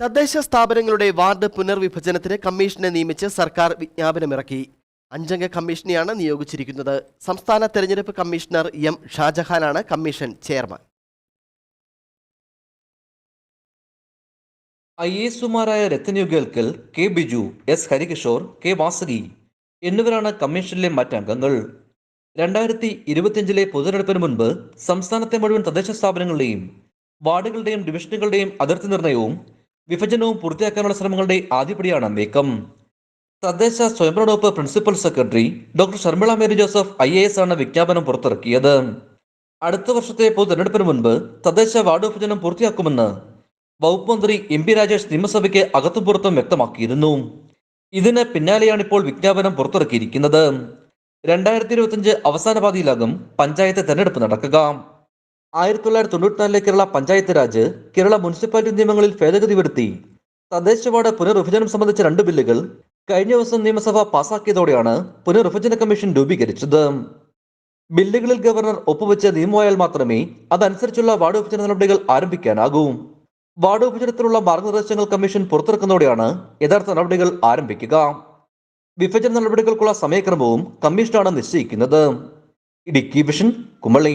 തദ്ദേശ സ്ഥാപനങ്ങളുടെ വാർഡ് പുനർവിഭജനത്തിന് കമ്മീഷനെ നിയമിച്ച് സർക്കാർ വിജ്ഞാപനമിറക്കി. അഞ്ചംഗ കമ്മീഷനെയാണ് നിയോഗിച്ചിരിക്കുന്നത്. സംസ്ഥാന തെരഞ്ഞെടുപ്പ് കമ്മീഷണർ എം ഷാജഹാനാണ് കമ്മീഷൻ ചെയർമാൻ. ഐ എസുമാരായ രത്തന്യു K Biju S Harikishore K Vasuki എന്നിവരാണ് കമ്മീഷനിലെ മറ്റംഗങ്ങൾ. രണ്ടായിരത്തി ഇരുപത്തിയഞ്ചിലെ പൊതുതെരഞ്ഞെടുപ്പിന് മുൻപ് സംസ്ഥാനത്തെ മുഴുവൻ തദ്ദേശ സ്ഥാപനങ്ങളുടെയും വാർഡുകളുടെയും ഡിവിഷനുകളുടെയും അതിർത്തി നിർണയവും വിഭജനവും പൂർത്തിയാക്കാനുള്ള ശ്രമങ്ങളുടെ ആദ്യപടിയാണ് നീക്കം. തദ്ദേശ സ്വയംഭരണ വകുപ്പ് principal secretary doctor Sharmila Mary Joseph I A S ആണ് വിജ്ഞാപനം പുറത്തിറക്കിയത്. അടുത്ത വർഷത്തെ പൊതുതെരഞ്ഞെടുപ്പിന് മുൻപ് തദ്ദേശ വാർഡ് വിഭജനം പൂർത്തിയാക്കുമെന്ന് വകുപ്പ് മന്ത്രി എം പി രാജേഷ് നിയമസഭയ്ക്ക് അകത്തും പുറത്തും വ്യക്തമാക്കിയിരുന്നു. ഇതിന് പിന്നാലെയാണ് ഇപ്പോൾ വിജ്ഞാപനം പുറത്തിറക്കിയിരിക്കുന്നത്. രണ്ടായിരത്തി ഇരുപത്തിയഞ്ച് അവസാന പാതിയിലാകും പഞ്ചായത്ത് തെരഞ്ഞെടുപ്പ് നടക്കുക. ആയിരത്തി തൊള്ളായിരത്തി തൊണ്ണൂറ്റിനാലിലെ കേരള പഞ്ചായത്ത് രാജ് കേരള മുനിസിപ്പാലിറ്റി നിയമങ്ങളിൽ ഭേദഗതി വരുത്തി തദ്ദേശവാർഡ് പുനർവിഭജനം സംബന്ധിച്ച രണ്ട് ബില്ലുകൾ കഴിഞ്ഞ ദിവസം നിയമസഭ പാസാക്കിയതോടെയാണ് പുനർവിഭജന കമ്മീഷൻ രൂപീകരിച്ചത്. ബില്ലുകളിൽ ഗവർണർ ഒപ്പുവെച്ച നിയമമായാൽ മാത്രമേ അതനുസരിച്ചുള്ള വാർഡ് വിഭജന നടപടികൾ ആരംഭിക്കാനാകൂ. വാർഡ് വിഭജനത്തിലുള്ള മാർഗനിർദ്ദേശങ്ങൾ കമ്മീഷൻ പുറത്തിറക്കുന്നതോടെയാണ് യഥാർത്ഥ നടപടികൾ ആരംഭിക്കുക. വിഭജന നടപടികൾക്കുള്ള സമയക്രമവും കമ്മീഷനാണ് നിശ്ചയിക്കുന്നത്. ഇടുക്കി വിഷൻ കുമളി.